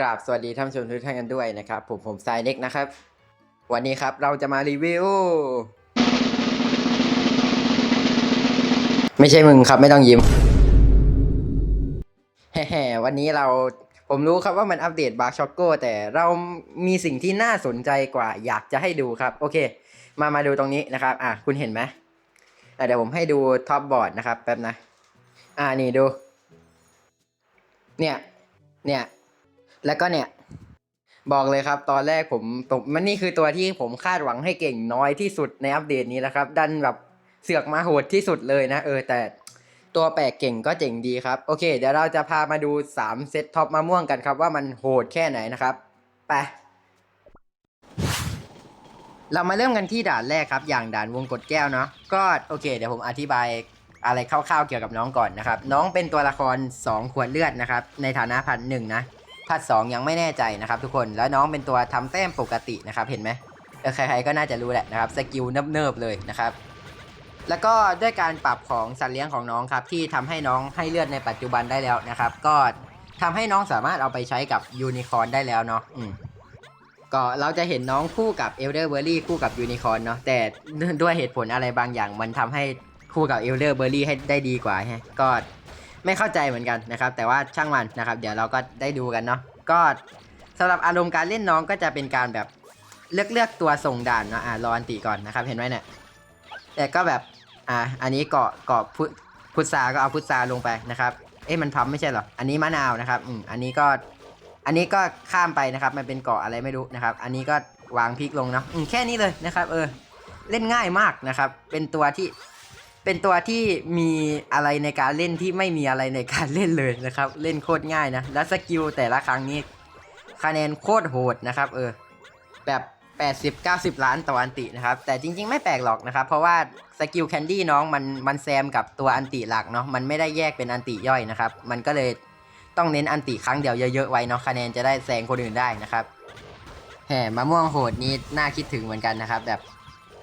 กราบสวัสดีท่านผู้ชมทุกท่านกันด้วยนะครับ ผมผมสายเน็กนะครับ วันนี้ครับเราจะมารีวิว ไม่ใช่มึงครับไม่ต้องยิ้มแฮ่วันนี้เราผมรู้ครับว่ามันอัปเดตบาร์ช็อกโกแต่เรามีสิ่งที่น่าสนใจกว่าอยากจะให้ดูครับ โอเค มามาดูตรงนี้นะครับ อะคุณเห็นไหมเดี๋ยวผมให้ดูท็อปบอร์ดนะครับแป๊บนะ อ่านี่ดู เนี่ย เนี่ย แล้วก็เนี่ยบอกเลยครับ ตอนแรกผมผมมันนี่คือตัวที่ผมคาดหวังให้เก่งน้อยที่สุดในอัปเดตนี้แล้วครับ ดันแบบเสือกมาโหดที่สุดเลยนะ เออ แต่ตัวแปลกเก่งก็เจ๋งดีครับ โอเค เดี๋ยวเราจะพามาดู 3 เซตท็อปมะม่วงกันครับว่ามันโหดแค่ไหนนะครับไปเรามาเริ่มกันที่ด่านแรกครับ อย่างด่านวงกดแก้วเนาะก็โอเค เดี๋ยวผมอธิบายอะไรคร่าวๆเกี่ยวกับน้องก่อนนะครับ น้องเป็นตัวละคร 2 ขวดเลือดนะครับ ในฐานะพันหนึ่งนะ พัดสองยังไม่แน่ใจนะครับทุกคนแล้วน้องเป็นตัวทำแต้มปกตินะครับเห็นไหมเออใครๆก็น่าจะรู้แหละนะครับสกิลเนิบๆเลยนะครับแล้วก็ด้วยการปรับของสัตว์เลี้ยงของน้องครับที่ทำให้น้องให้เลือดในปัจจุบันได้แล้วนะครับ ก็ทำให้น้องสามารถเอาไปใช้กับยูนิคอร์นได้แล้วเนาะอืมก็เราจะเห็นน้องคู่กับเอลเดอร์เบอร์รี่คู่กับยูนิคอร์นเนาะแต่ด้วยเหตุผลอะไรบางอย่าง มันทำให้คู่กับเอลเดอร์เบอร์รี่ให้ได้ดีกว่าฮะก็ ไม่เข้าใจเหมือนกันนะครับ แต่ว่าช่างมันนะครับ เดี๋ยวเราก็ได้ดูกันเนาะก็สำหรับอารมณ์การเล่นน้องก็จะเป็นการแบบเลือกเลือกตัวส่งด่านเนาะอ่ารออันติก่อนนะครับเห็นไหมเนี่ยแต่ก็แบบอ่าอันนี้เกาะเกาะพุพุทราก็เอาพุทราลงไปนะครับ เอ๊ะมันพับไม่ใช่เหรอ อันนี้มะนาวนะครับ อืม อันนี้ก็ อันนี้ก็ข้ามไปนะครับ มันเป็นเกาะอะไรไม่รู้นะครับ อันนี้ก็วางพลิกลงเนาะ อืม แค่นี้เลยนะครับ เออ เล่นง่ายมากนะครับ เป็นตัวที่ เป็นตัวที่มีอะไรในการเล่นที่ไม่มีอะไรในการเล่นเลยนะครับ เล่นโคตรง่ายนะ แล้วสกิลแต่ละครั้งนี้ คะแนนโคตรโหดนะครับ เออ แบบ 80 90 ล้านต่ออันตินะครับ แต่จริง ๆ ไม่แปลกหรอกนะครับ เพราะว่าสกิลแคนดี้น้องมันมันแซมกับตัวอันติหลักเนาะ มันไม่ได้แยกเป็นอันติย่อยนะครับ มันก็เลยต้องเน้นอันติครั้งเดียวเยอะๆไว้เนาะ คะแนนจะได้แซงคนอื่นได้นะครับ แหมมะม่วงโหดนี้น่าคิดถึงเหมือนกันนะครับแบบ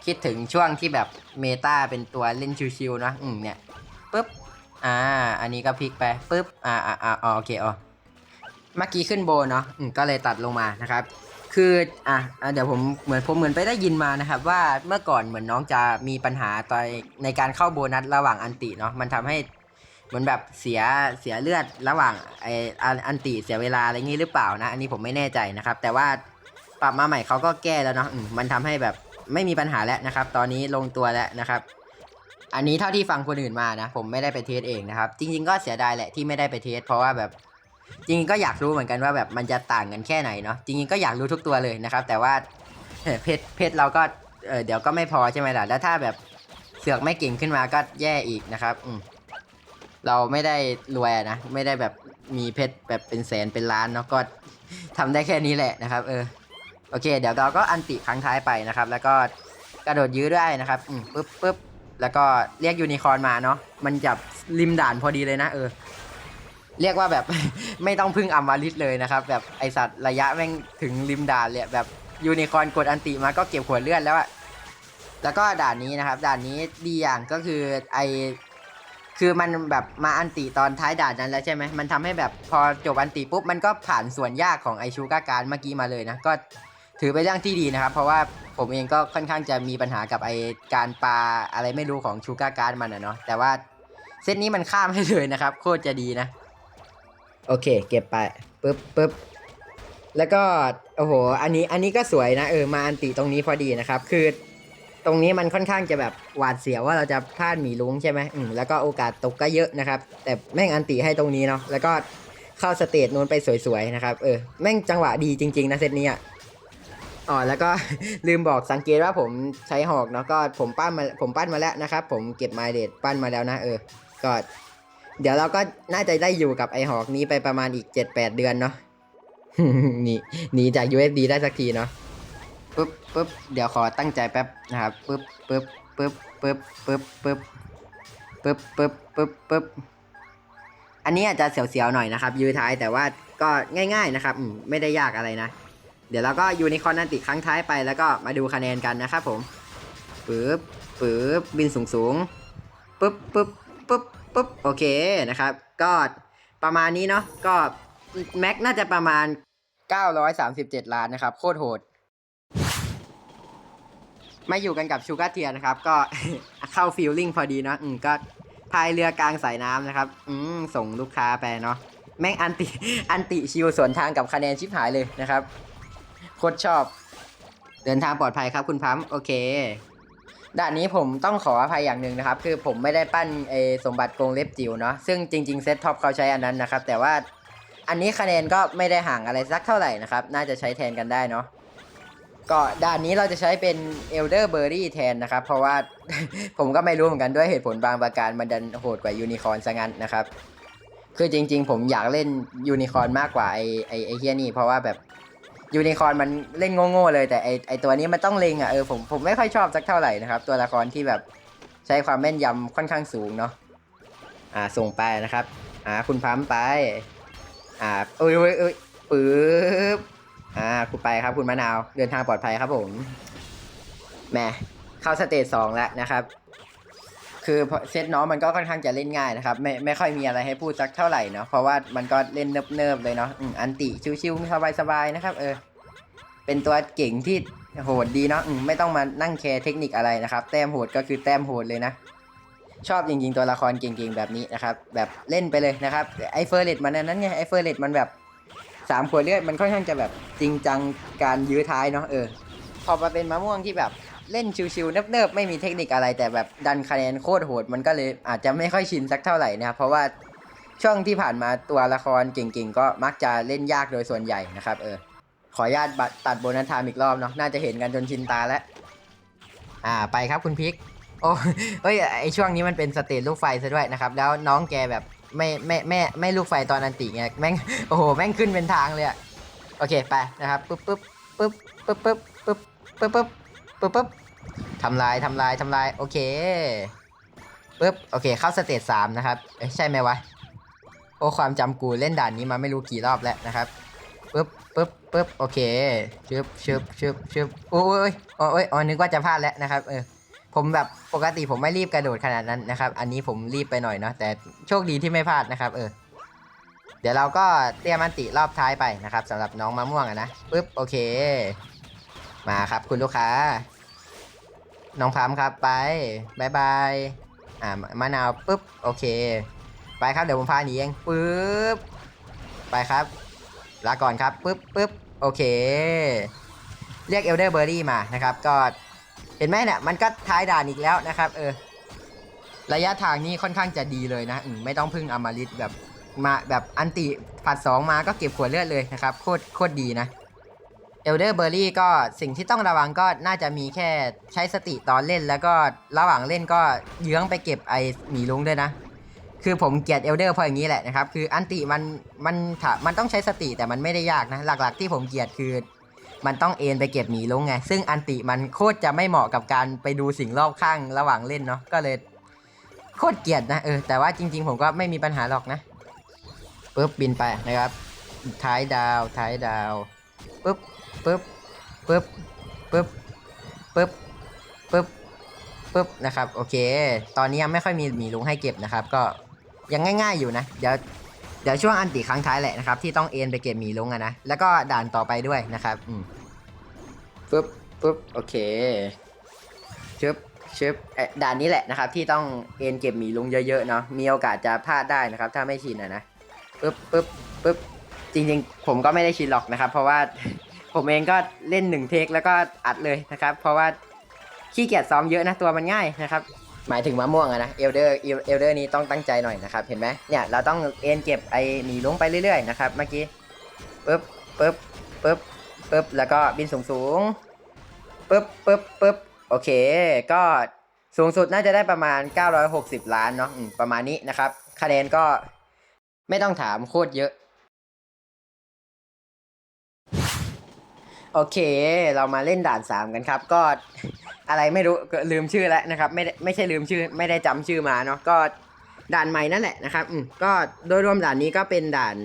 คิดถึงช่วงที่แบบเมตาเป็นตัวเล่นชิวๆเนะอืมเนี่ยปุ๊บอ่า อันนี้ก็พลิกไปปุ๊บอ่าอ่าอ่าอ๋อโอเคอ๋อเมื่อกี้ขึ้นโบเนาะอืมก็เลยตัดลงมานะครับคืออะอะเดี๋ยวผมเหมือนผมเหมือนไปได้ยินมานะครับ ว่าเมื่อก่อนเหมือนน้องจะมีปัญหาตอนในการเข้าโบนัสระหว่างอันติเนาะมันทำให้เหมือนแบบเสียเสียเลือดระหว่างไออันอันติเสียเวลาอะไรงี้หรือเปล่านะ อันนี้ผมไม่แน่ใจนะครับ แต่ว่าปรับมาใหม่เขาก็แก้แล้วเนาะมมันทำให้แบบ ไม่มีปัญหาแล้วนะครับ ตอนนี้ลงตัวแล้วนะครับ อันนี้เท่าที่ฟังคนอื่นมานะ ผมไม่ได้ไปเทสเองนะครับ จริง ๆ ก็เสียดายแหละที่ไม่ได้ไปเทส เพราะว่าแบบจริงๆก็อยากรู้เหมือนกันว่าแบบมันจะต่างกันแค่ไหนเนาะจริงๆก็อยากรู้ทุกตัวเลยนะครับ แต่ว่าเพชรเพชรเราก็เออเดี๋ยวก็ไม่พอใช่ไหมล่ะแล้วถ้าแบบเสือกไม่เก่งขึ้นมาก็แย่อีกนะครับ อืมเราไม่ได้รวยนะ ไม่ได้แบบมีเพชรแบบเป็นแสนเป็นล้านเนาะก็ทำได้แค่นี้แหละนะครับ เออ โอเค เดี๋ยวเราก็อันติครั้งท้ายไปนะครับ แล้วก็กระโดดยื้อได้นะครับอืมปึ๊บปึ๊บแล้วก็เรียกยูนิคอร์นมาเนาะมันจับริมด่านพอดีเลยนะเออ เรียกว่าแบบ ไม่ต้องพึ่งอัมวาลิสเลยนะครับ แบบไอสัตว์ระยะแม่งถึงริมด่านเลยแบบยูนิคอร์นกดอันติมาก็เก็บขวดเลือดแล้วอะแล้วก็ด่านนี้นะครับ ด่านนี้ดีอย่างก็คือไอคือมันแบบมาอันติตอนท้ายด่านนั้นแล้วใช่ไหมมันทำให้แบบพอจบอันติปุ๊บมันก็ผ่านส่วนยากของไอชูการ์การเมื่อกี้มาเลยนะก็ ถือเป็นเรื่องที่ดีนะครับ เพราะว่าผมเองก็ค่อนข้างจะมีปัญหากับไอการปลาอะไรไม่รู้ของชูการ์การ์มันอะเนาะแต่ว่าเซตนี้มันข้ามให้เลยนะครับ โคตรจะดีนะ โอเค เก็บไปปึ๊บปึ๊บแล้วก็โอ้โห อันนี้อันนี้ก็สวยนะเออมาอันติตรงนี้พอดีนะครับ คือตรงนี้มันค่อนข้างจะแบบหวาดเสียวว่าเราจะพลาดหมีลุงใช่ไหมอืมแล้วก็โอกาสตกก็เยอะนะครับ แต่แม่งอันติให้ตรงนี้เนาะแล้วก็เข้าสเตจนู้นไปสวยๆนะครับเออแม่งจังหวะดีจริงๆนะเซตนี้อะ อ๋อแล้วก็ ลืมบอกสังเกตว่าผมใช้หอกเนาะก็ผมปั้นมาผมปั้นมาแล้วนะครับ ผมเก็บไมเดตปั้นมาแล้วนะเออก็เดี๋ยวเราก็น่าจะได้อยู่กับไอหอกนี้ไปประมาณอีก7-8เดือนเนาะหนีหนีจาก USD ได้สักทีเนาะปึ๊บปึ๊บเดี๋ยวขอตั้งใจแป๊บนะครับปึ๊บปึ๊บปึ๊บปึ๊บปึ๊บปึ๊บปึ๊บปึ๊บปึ๊บปึ๊บอันนี้อาจจะเสียวๆหน่อยนะครับ ยื้อท้ายแต่ว่าก็ง่าย ๆนะครับไม่ได้ยากอะไรนะ เดี๋ยวเราก็ยูนิคอร์นันติครั้งท้ายไปแล้วก็มาดูคะแนนกันนะครับผมปึ๊บปึ๊บบินสูงๆปึ๊บปึ๊บปึ๊บปุ๊บโอเคนะครับ ก็ประมาณนี้เนาะก็แม็กน่าจะประมาณ 937 ล้านนะครับ โคตรโหดมาอยู่กันกับชูการ์เทียนะครับ ก็เข้าฟิลลิ่งพอดีเนาะอืมก็พายเรือกลางสายน้ำนะครับ อืมส่งลูกค้าไปเนาะแม่งอันติ อันติชิวสวนทางกับคะแนนชิบหายเลยนะครับ คตรชอบ เดินทางปลอดภัยครับคุณพัมโอเคด่านนี้ผมต้องขออภัยอย่างหนึ่งนะครับ คือผมไม่ได้ปั้นเอสมบัติกรงเล็บจิ๋วเนาะซึ่งจริง ๆ เซตท็อปเขาใช้อันนั้นนะครับ แต่ว่าอันนี้คะแนนก็ไม่ได้ห่างอะไรสักเท่าไหร่นะครับ น่าจะใช้แทนกันได้เนาะก็ด่านนี้เราจะใช้เป็น Elder Berry แทนนะครับ เพราะว่า ผมก็ไม่รู้เหมือนกันด้วยเหตุผลบางประการมันดันโหดกว่ายูนิคอร์นซะงั้นนะครับ คือจริง ๆ ผมอยากเล่นยูนิคอร์นมากกว่าไอไอไอเฮียนี่เพราะว่าแบบ ยูนิคอร์นมันเล่นโง่ๆเลยแต่ไอไอตัวนี้มันต้องเล็งอะเออผมผมไม่ค่อยชอบสักเท่าไหร่นะครับ ตัวละครที่แบบใช้ความแม่นยำค่อนข้างสูงเนาะอ่าส่งไปนะครับ อ่าคุณพัมไป อ่าเอ้ยเอ้ยเอ้ยปึ๊บอ่าคุณไปครับคุณมะนาวเดินทางปลอดภัยครับผมแหมเข้าสเตจสองแล้วนะครับ คือเซตน้องมันก็ค่อนข้างจะเล่นง่ายนะครับ ไม่ไม่ค่อยมีอะไรให้พูดสักเท่าไหร่เนาะเพราะว่ามันก็เล่นเนิบๆเลยเนาะอันติชิวๆสบายๆนะครับ เออ เป็นตัวเก่งที่โหดดีเนาะไม่ต้องมานั่งแคร์เทคนิคอะไรนะครับ แต้มโหดก็คือแต้มโหดเลยนะ ชอบจริงๆตัวละครเก่งๆแบบนี้นะครับ แบบเล่นไปเลยนะครับไอเฟอร์เรตมันอันนั้นไงไอเฟอร์เรตมันแบบสามขวดเลือดมันค่อนข้างจะแบบจริงจังการยื้อท้ายเนาะเออพอมาเป็นมะม่วงที่แบบ เล่นชิวๆเนิบๆไม่มีเทคนิคอะไรแต่แบบดันคะแนนโคตรโหด มันก็เลยอาจจะไม่ค่อยชินสักเท่าไหร่นะครับเพราะว่าช่วงที่ผ่านมาตัวละครเก่งๆ ก็มักจะเล่นยากโดยส่วนใหญ่นะครับเออขออนุญาตตัดโบนัสไทม์อีกรอบเนาะน่าจะเห็นกันจนชินตาแล้วอ่าไปครับคุณพิกโอ้เฮ้ยไอช่วงนี้มันเป็นสเตจลูกไฟซะด้วยนะครับแล้วน้องแกแบบไม่ไม่ไม่ไม่ลูกไฟตอนอันติไงแม่งโอ้โหแม่งขึ้นเป็นทางเลยอะโอเคไปนะครับปึ๊บปึ๊บปึ๊บปึ๊บปึ๊บปึ๊บปึ๊บปึ๊บ ปึ๊บปึ๊บทำลายทำลายทำลายโอเคปึ๊บโอเค เข้าสเตจสามนะครับเอ๊ะใช่ไหมวะโอ้ความจำกูเล่นด่านนี้มาไม่รู้กี่รอบแล้วนะครับปึ๊บปึ๊บปึ๊บโอเคชึบชึบชึบชึบโอ้ยโอ้ยโอ้ยอ๋อนึกว่าจะพลาดแล้วนะครับเออผมแบบปกติผมไม่รีบกระโดดขนาดนั้นนะครับ อันนี้ผมรีบไปหน่อยเนาะแต่โชคดีที่ไม่พลาดนะครับเออเดี๋ยวเราก็เตรียมอันติรอบท้ายไปนะครับสำหรับน้องมะม่วงอะนะปึ๊บโอเค มาครับคุณลูกค้า น้องพามครับไปบายบายอ่ามะนาวปึ๊บโอเค ไปครับเดี๋ยวผมพาหนีเองปึ๊บไปครับลาก่อนครับปึ๊บปึ๊บโอเค เรียกเอลเดอร์เบอร์รี่มานะครับ ก็เห็นไหมเนี่ยมันก็ท้ายด่านอีกแล้วนะครับ เออ ระยะทางนี้ค่อนข้างจะดีเลยนะมไม่ต้องพึ่งอมฤตแบบมาแบบอันติผัดสองมาก็เก็บขวดเลือดเลยนะครับ โคตรโคตรดีนะ เอลเดอร์เบอร์รี่ก็สิ่งที่ต้องระวังก็น่าจะมีแค่ใช้สติตอนเล่น แล้วก็ระหว่างเล่นก็เยื้องไปเก็บไอหมีลุงด้วยนะ คือผมเกลียดเอลเดอร์เพราะอย่างนี้แหละนะครับ คืออันติมันมันถามันต้องใช้สติแต่มันไม่ได้ยากนะ หลักๆ ที่ผมเกลียดคือ มันต้องเอ็นไปเก็บหมีลุงไง ซึ่งอันติมันโคตรจะไม่เหมาะกับการไปดูสิ่งรอบข้างระหว่างเล่นเนาะ ก็เลยโคตรเกลียดนะเออ แต่ว่าจริง ๆ ผมก็ไม่มีปัญหาหรอกนะปึ๊บบินไปนะครับ ท้ายดาว ท้ายดาวปึ๊บ ปึ๊บปึ๊บปึ๊บปึ๊บปึ๊บปึ๊บนะครับโอเค ตอนนี้ยังไม่ค่อยมีหมีลุงให้เก็บนะครับ ก็ยังง่าย ๆอยู่นะ เดี๋ยวเดี๋ยวช่วงอันติครั้งท้ายแหละนะครับ ที่ต้องเอ็นไปเก็บหมีลุงอะนะแล้วก็ด่านต่อไปด้วยนะครับอืมปึ๊บปึ๊บโอเคชึบชึบเด่านนี้แหละนะครับ ที่ต้องเอ็นเก็บหมีลุงเยอะๆเนาะมีโอกาสจะพลาดได้นะครับ ถ้าไม่ชินอะนะปึ๊บปึ๊บปึ๊บจริงๆ ผมก็ไม่ได้ชินหรอกนะครับ เพราะว่า ผมเองก็เล่นหนึ่งเทคแล้วก็อัดเลยนะครับ เพราะว่าขี้เกียจซ้อมเยอะนะตัวมันง่ายนะครับ หมายถึงมะม่วงอะนะเอลเดอร์เอลเดอร์นี้ต้องตั้งใจหน่อยนะครับ เห็นไหมเนี่ยเราต้องเอ็นเก็บไอหนีลงไปเรื่อยๆนะครับเมื่อกี้ปึ๊บปึ๊บปึ๊บปึ๊บแล้วก็บินสูงสูงปึ๊บปึ๊บปึ๊บโอเค ก็สูงสุดน่าจะได้ประมาณ 960 ล้านเนาะประมาณนี้นะครับ คะแนนก็ไม่ต้องถามโคตรเยอะ โอเค เรามาเล่นด่าน3กันครับ ก็อะไรไม่รู้ลืมชื่อแล้วนะครับ ไม่ไม่ใช่ลืมชื่อ ไม่ได้จำชื่อมาเนาะก็ด่านใหม่นั่นแหละนะครับ อืมก็โดยรวมด่านนี้ก็เป็นด่าน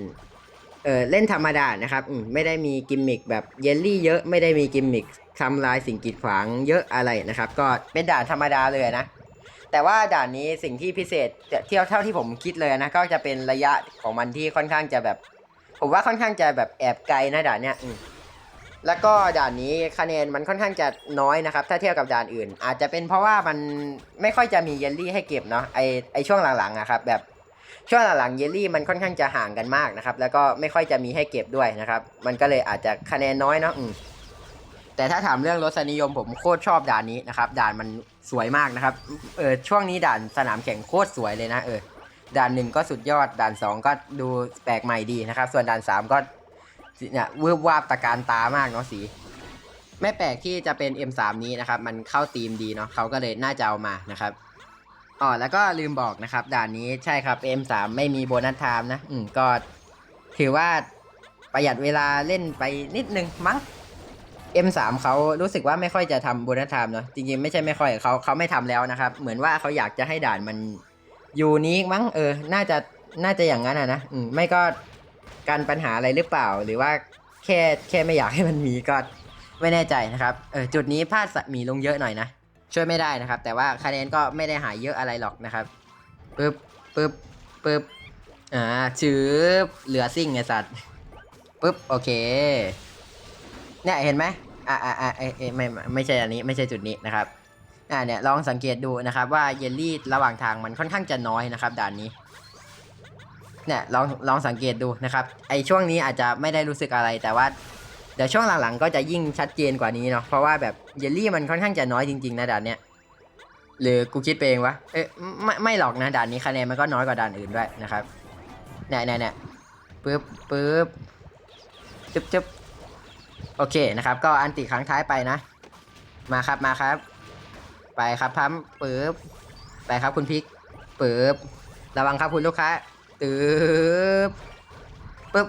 เออเล่นธรรมดานะครับ อืมไม่ได้มีกิมมิคแบบเยลลี่เยอะไม่ได้มีกิมมิคทำลายสิ่งกีดขวางเยอะอะไรนะครับ ก็เป็นด่านธรรมดาเลยนะ แต่ว่าด่านนี้สิ่งที่พิเศษเที่ยวเท่าที่ผมคิดเลยนะก็จะเป็นระยะของมันที่ค่อนข้างจะแบบ ผมว่าค่อนข้างจะแบบแอบไกลนะด่านเนี้ยอืม แล้วก็ด่านนี้คะแนนมันค่อนข้างจะน้อยนะครับ ถ้าเทียบกับด่านอื่น อาจจะเป็นเพราะว่ามันไม่ค่อยจะมีเยลลี่ให้เก็บเนาะไอไอช่วงหลังๆอะครับแบบช่วงหลังๆเยลลี่มันค่อนข้างจะห่างกันมากนะครับ แล้วก็ไม่ค่อยจะมีให้เก็บด้วยนะครับ มันก็เลยอาจจะคะแนนน้อยเนาะแต่ถ้าถามเรื่องรสนิยมผมโคตรชอบด่านนี้นะครับ ด่านมันสวยมากนะครับเออช่วงนี้ด่านสนามแข่งโคตรสวยเลยนะเออด่านหนึ่งก็สุดยอดด่านสองก็ดูแปลกใหม่ดีนะครับ ส่วนด่านสา มก็เนี่ยวืบวาบตะการตามากเนาะสี ไม่แปลกที่จะเป็น M3 นี้นะครับ มันเข้าธีมดีเนาะเขาก็เลยน่าจะเอามานะครับอ๋อแล้วก็ลืมบอกนะครับ ด่านนี้ใช่ครับ M3 ไม่มีโบนัสไทม์นะ อืมก็ถือว่าประหยัดเวลาเล่นไปนิดนึงมั้ง M3 เขารู้สึกว่าไม่ค่อยจะทำโบนัสไทม์เนาะจริงๆไม่ใช่ไม่ค่อยเขาเขาไม่ทำแล้วนะครับ เหมือนว่าเขาอยากจะให้ด่านมันยูนิคมั้งเออ น่าจะน่าจะอย่างนั้นอะนะอืมไม่ก็ การปัญหาอะไรหรือเปล่า หรือว่าแค่แค่ไม่อยากให้มันมีก็ไม่แน่ใจนะครับเออจุดนี้พลาดสะมีลงเยอะหน่อยนะช่วยไม่ได้นะครับ แต่ว่าคะแนนก็ไม่ได้หายเยอะอะไรหรอกนะครับปึ๊บปึ๊บปึ๊บอ่าชืบเหลือซิ่งไงสัตว์ปึ๊บโอเคเนี่ยเห็นไหมอ่าอ่าอ่าเอ้ยเอ้ไม่ไม่ไม่ใช่อันนี้ไม่ใช่จุดนี้นะครับอ่าเนี่ยลองสังเกตดูนะครับว่าเยลลี่ระหว่างทางมันค่อนข้างจะน้อยนะครับด่านนี้ เนี่ยลองลองสังเกตดูนะครับไอช่วงนี้อาจจะไม่ได้รู้สึกอะไรแต่ว่าเดี๋ยวช่วงหลังๆก็จะยิ่งชัดเจนกว่านี้เนาะเพราะว่าแบบเยลลี่มันค่อนข้างจะน้อยจริงๆนะด่านเนี้ยหรือกูคิดไปเองวะเอ๊ะไม่ไม่หรอกนะด่านนี้คะแนนมันก็น้อยกว่าด่านอื่นด้วยนะครับเนี่ยเนี่ยเนี่ยปึ๊บปึ๊บจึ๊บจึ๊บโอเคนะครับ ก็อันติครั้งท้ายไปนะ มาครับมาครับ ไปครับพัมปึ๊บไปครับคุณพิกปึ๊บระวังครับคุณลูกค้า ตึ๊บปึ๊บ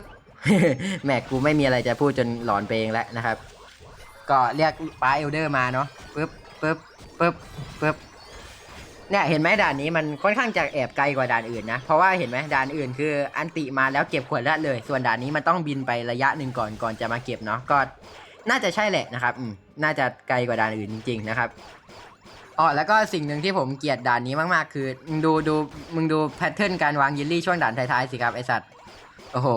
แหมกูไม่มีอะไรจะพูดจนหลอนไปเองแล้วนะครับ ก็เรียกป้าเอลเดอร์มาเนาะปึ๊บปึ๊บปึ๊บปึ๊บเนี่ยเห็นไหมด่านนี้มันค่อนข้างจะแอบไกลกว่าด่านอื่นนะเพราะว่าเห็นไหมด่านอื่นคืออันติมาแล้วเก็บขวดลือดเลย ส่วนด่านนี้มันต้องบินไประยะหนึ่งก่อนก่อนจะมาเก็บเนาะก็น่าจะใช่แหละนะครับอืมน่าจะไกลกว่าด่านอื่นจริงๆนะครับ อ๋อแล้วก็สิ่งหนึ่งที่ผมเกลียดด่านนี้มากๆ คือมึงดูดูมึงดูแพทเทิร์นการวางยิลลี่ช่วงด่านท้ายๆสิครับไอสัตว์โอ้โห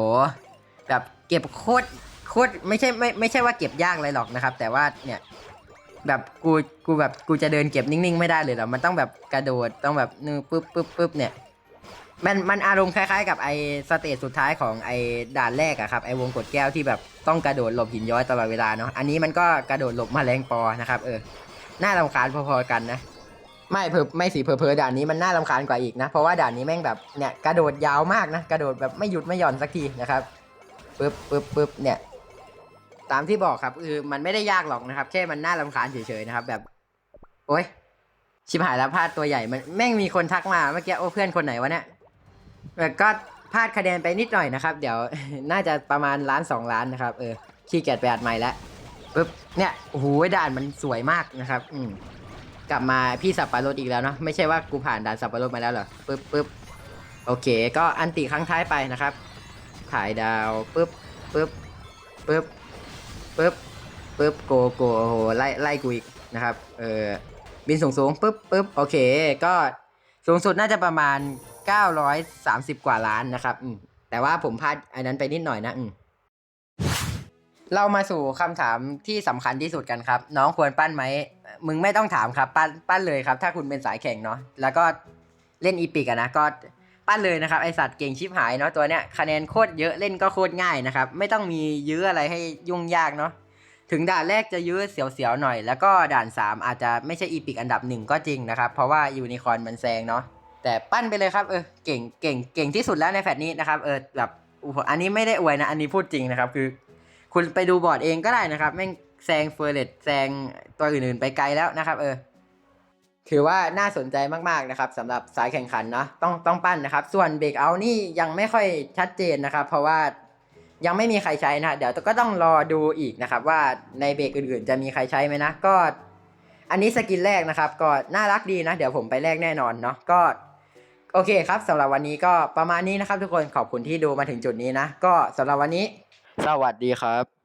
แบบเก็บโคตรโคตรไม่ใช่ไม่ไม่ใช่ว่าเก็บยากเลยหรอกนะครับ แต่ว่าเนี่ยแบบกูกูแบบกูจะเดินเก็บนิ่งๆไม่ได้เลยหรอมันต้องแบบกระโดดต้องแบบนึงปึ๊บปึ๊บปึ๊บเนี่ยมันมันอารมณ์คล้ายๆ กับไอสเตจสุดท้ายของไอด่านแรกอะครับไอวงกดแก้วที่แบบต้องกระโดดหลบหินย้อยตลอดเวลาเนาะอันนี้มันก็กระโดดหลบมาแมลงปอนะครับเออ น่ารำคาญพอๆกันนะ ไม่เพิ่ไม่สิเพอเพอๆด่านนี้มันน่ารำคาญกว่าอีกนะ เพราะว่าด่านนี้แม่งแบบเนี่ยกระโดดยาวมากนะกระโดดแบบไม่หยุดไม่หย่อนสักทีนะครับปึ๊บปึ๊บปึ๊บเนี่ย ตามที่บอกครับคือมันไม่ได้ยากหรอกนะครับ แค่มันน่ารำคาญเฉยๆนะครับ แบบ โอ๊ยชิบหายแล้วพลาดตัวใหญ่มันแม่งมีคนทักมาเมื่อกี้โอ้เพื่อนคนไหนวะเนี่ยแต่ก็พลาดคะแนนไปนิดหน่อยนะครับ เดี๋ยวน่าจะประมาณล้านสองล้านนะครับเออขี้เกียจไปอัดใหม่แล้ว ปึ๊บเนี่ยโอ้โหด่านมันสวยมากนะครับ อืมกลับมาพี่สับปะรดอีกแล้วเนาะไม่ใช่ว่ากูผ่านด่านสับปะรดมาแล้วเหรอปึ๊บปึ๊บโอเค ก็อันติครั้งท้ายไปนะครับถ่ายดาวปึ๊บปึ๊บปึ๊บปึ๊บปึ๊บโกโกโอ้โหไล่ไล่กูอีกนะครับเออบินสูงสูงปึ๊บปึ๊บโอเค ก็สูงสุดน่าจะประมาณ 930 กว่าล้านนะครับอืมแต่ว่าผมพลาดอันนั้นไปนิดหน่อยนะอืม เรามาสู่คำถามที่สำคัญที่สุดกันครับ น้องควรปั้นไหมมึงไม่ต้องถามครับ ปั้นปั้นเลยครับ ถ้าคุณเป็นสายแข่งเนาะแล้วก็เล่นอีพิกอะนะก็ปั้นเลยนะครับไอสัตว์เก่งชิบหายเนาะตัวเนี้ยคะแนนโคตรเยอะเล่นก็โคตรง่ายนะครับ ไม่ต้องมียื้ออะไรให้ยุ่งยากเนาะถึงด่านแรกจะยื้อเสียวๆหน่อย แล้วก็ด่าน 3 อาจจะไม่ใช่อีพิกอันดับหนึ่งก็จริงนะครับ เพราะว่ายูนิคอนมันแซงเนาะแต่ปั้นไปเลยครับเออเก่งเก่งเก่งที่สุดแล้วในแฟตนี้นะครับเออแบบอันนี้ไม่ได้อวยนะอันนี้พูดจริงนะครับคือ คุณไปดูบอร์ดเองก็ได้นะครับแม่งแซงเฟอร์เรตแซงตัวอื่นๆ ไปไกลแล้วนะครับ เออ ถือว่าน่าสนใจมากๆนะครับสำหรับสายแข่งขันเนาะต้องต้องปั้นนะครับ ส่วนเบรกเอานี่ยังไม่ค่อยชัดเจนนะครับ เพราะว่ายังไม่มีใครใช้นะเดี๋ยวก็ต้องรอดูอีกนะครับ ว่าในเบรกอื่นๆ จะมีใครใช้ไหมนะก็อันนี้สกินแรกนะครับ ก็น่ารักดีนะ เดี๋ยวผมไปแลกแน่นอนเนาะก็โอเคครับสำหรับวันนี้ก็ประมาณนี้นะครับ ทุกคนขอบคุณที่ดูมาถึงจุดนี้นะ ก็สำหรับวันนี้ สวัสดีครับ